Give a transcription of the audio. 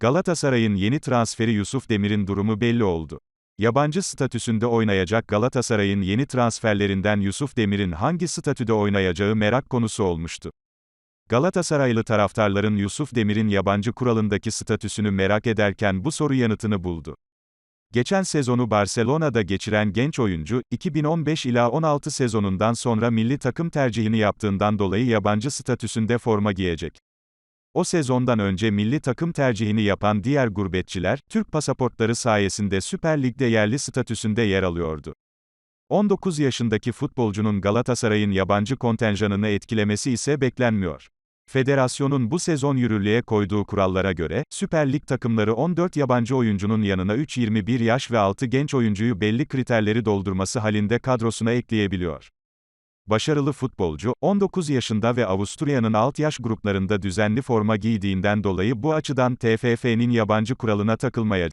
Galatasaray'ın yeni transferi Yusuf Demir'in durumu belli oldu. Yabancı statüsünde oynayacak Galatasaray'ın yeni transferlerinden Yusuf Demir'in hangi statüde oynayacağı merak konusu olmuştu. Galatasaraylı taraftarların Yusuf Demir'in yabancı kuralındaki statüsünü merak ederken bu soru yanıtını buldu. Geçen sezonu Barcelona'da geçiren genç oyuncu, 2015 ila 16 sezonundan sonra milli takım tercihini yaptığından dolayı yabancı statüsünde forma giyecek. O sezondan önce milli takım tercihini yapan diğer gurbetçiler, Türk pasaportları sayesinde Süper Lig'de yerli statüsünde yer alıyordu. 19 yaşındaki futbolcunun Galatasaray'ın yabancı kontenjanını etkilemesi ise beklenmiyor. Federasyonun bu sezon yürürlüğe koyduğu kurallara göre, Süper Lig takımları 14 yabancı oyuncunun yanına 3-21 yaş ve 6 genç oyuncuyu belli kriterleri doldurması halinde kadrosuna ekleyebiliyor. Başarılı futbolcu, 19 yaşında ve Avusturya'nın alt yaş gruplarında düzenli forma giydiğinden dolayı bu açıdan TFF'nin yabancı kuralına takılmaya